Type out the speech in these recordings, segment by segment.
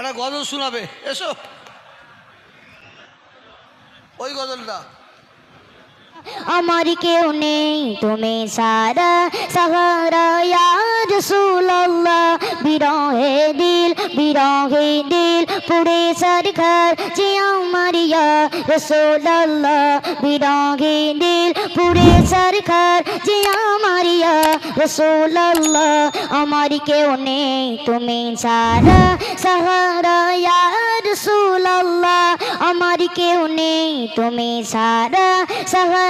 একটা গজল শোনাবে এসো। ওই গজলটা। আমার কেউ নেই, তুমি সারা সাহারা ইয়ার সুল্লাহ বিরহে দিল বিরহে দিল পুরে সরকার যে আমার ইয়া রসুল্লাহ বিরহে দিল পুরে সরকার যে আমার ইয়া রসুল্লাহ আমার কেউ নেই, তুমি সারা সাহারা ইয়ার সুল্লাহ আমার কেউ নেই, তুমি সারা সাহারা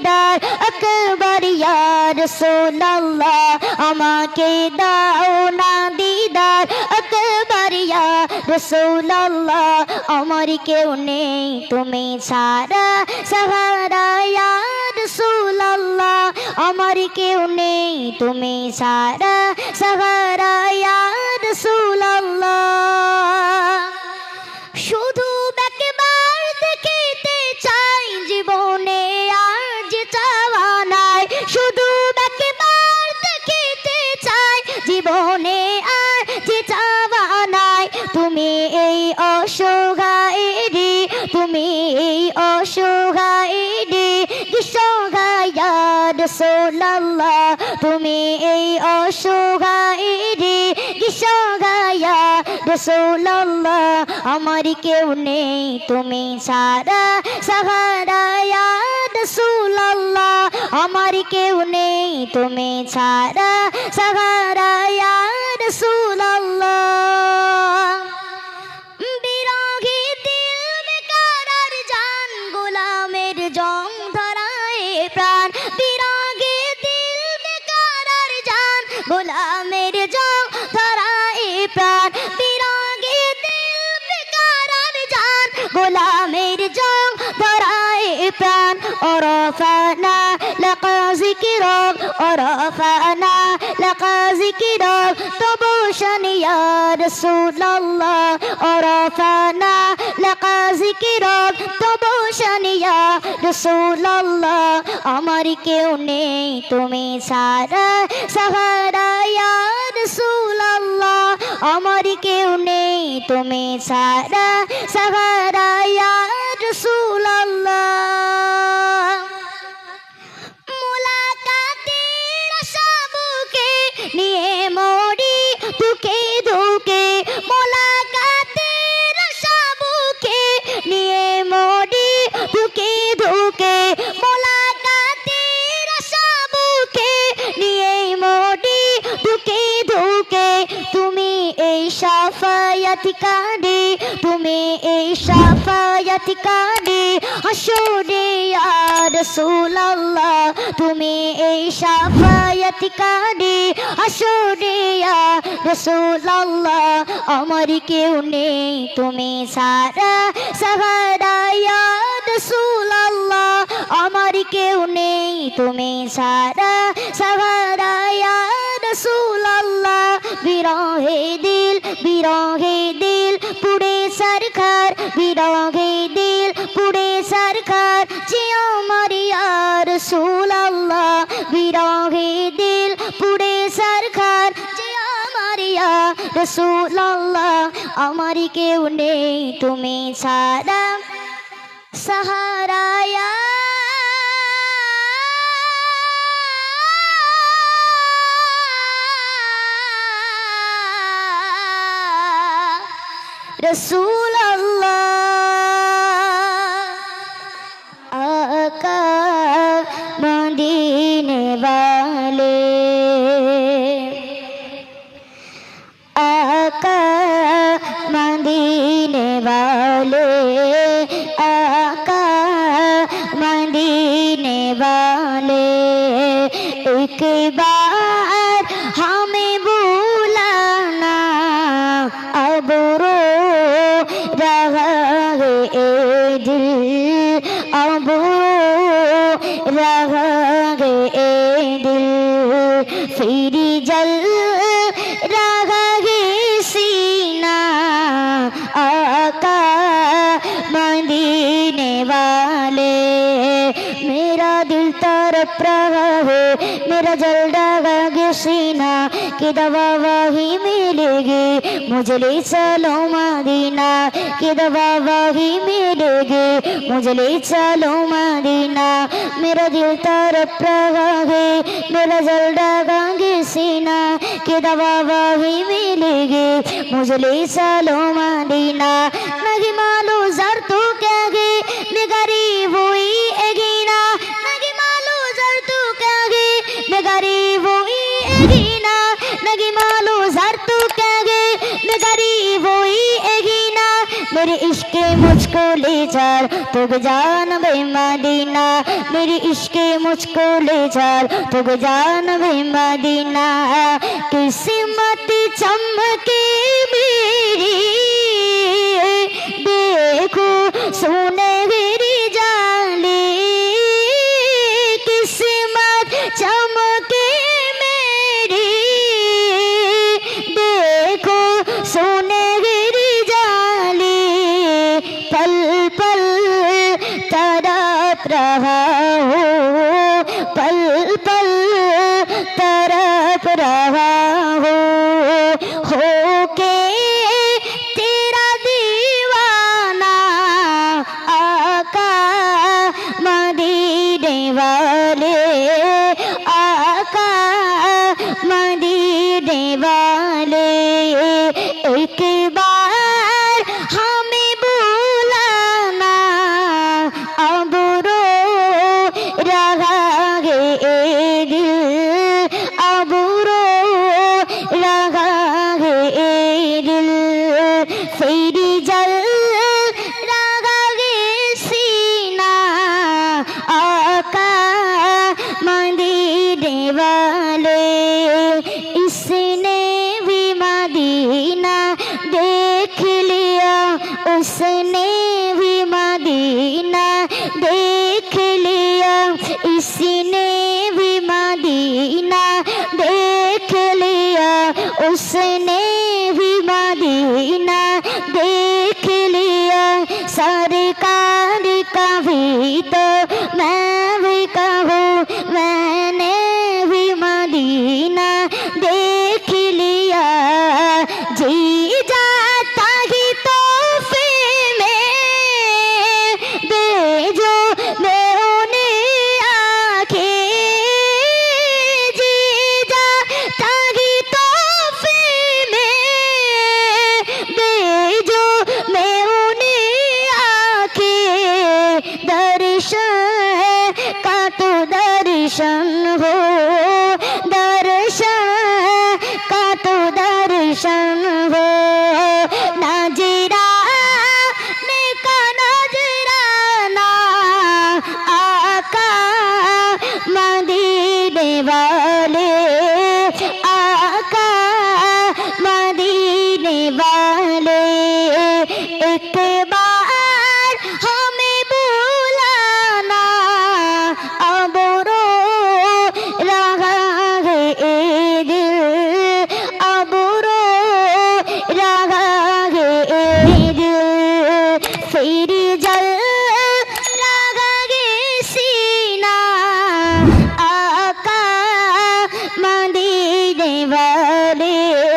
দিদার আকবর ইয়ার সোনাল্লাহ আমাকে দাও না দিদার। আকবর ইয়া রসুল্লাহ আমার কেউ নেই, তুমি সারা সাহারা ইয়া রসুল্লাহ আমার কেউ নেই, তুমি সারা সাহারা ইয়া রসুল্লাহ এই অসহায়রে কিসহায়ার সোল্লাহ তুমি এই অসহায়রে কিসহায়া রসুল্লাহ আমার কেউ নেই, তুমি সারা সাহারা রসুল্লাহ আমার কেউ নেই, তুমি সারা সাহারা রসুল্লাহ গোলামের জং ধরায় প্রাণ। বিরোহী দিল বেকার জান গোলামের জং ধরায় প্রাণ। ওরফানা, লাকা জিকিরক ওরফানা, লাকা জিকিরক তবু শানিয়া রাসূলুল্লাহ, ওরফানা, লাকা জিকিরক তবু শানিয়া রাসূলুল্লাহ, আমার কেউ নেই তুমি সারা সাহারা রাসূলুল্লাহ, আমার কেউ নেই তুমি সারা সাহারা রাসূলুল্লাহ। মুলাকাতের আশাবুকে নিয়ে মরি দুকে দুকে মুলাকাতের আশাবুকে নিয়ে মরি দুকে দুকে এই সাফায়াত কাঁদে, তুমি এই সাফায়াত কাঁদে। হাসরে আর রাসূলুল্লাহ, তুমি এই সাফায়াত কাঁদে। হাসরে আর রাসূলুল্লাহ, আমার কেউ নেই, তুমি সারা সাহারা, ইয়া রাসূলুল্লাহ, আমার কেউ নেই, তুমি সারা সাহারা, ইয়া রাসূলুল্লাহ, বিরহে দিল বিরহে দিল পুরে সরকার, বিরহে দিল পুরে সরকার। যে আমার ইয়া রাসূলুল্লাহ, বিরহে দিল পুরে সরকার। যে আমার ইয়া রাসূলুল্লাহ, আমার কেউ নেই তুমি সারা সাহারায়া রসুল আকা মদিনে বালে। আকা মদিনে বালে আকা মদিনে বালে। একবার मेरी जल रागा सीना, आका मदीने वाले। मेरा दिल तरप रहा मेरा जल रागा सीना की दवा वही मिलेगी। मुझे ले चलो मदीना की दवा वही मिलेगी। मुझे ले चलो मदीना, मेरा दिल तरफ़ रहा है। मेरा जल गांगे सीना की दवा वही मिलेगी। मुझे ले चलो मदीना नहीं मालूम इश्के मुझको ले जाल। तो जान भाई मदीना, मेरी इश्के मुझको ले जाल। तो जान भाई मदीना, किस्मत चमकी সিনে বিমাদিনা দেখ লিয়া উসনে বিমাদিনা দেখ লিয়া সরকার Krishna divali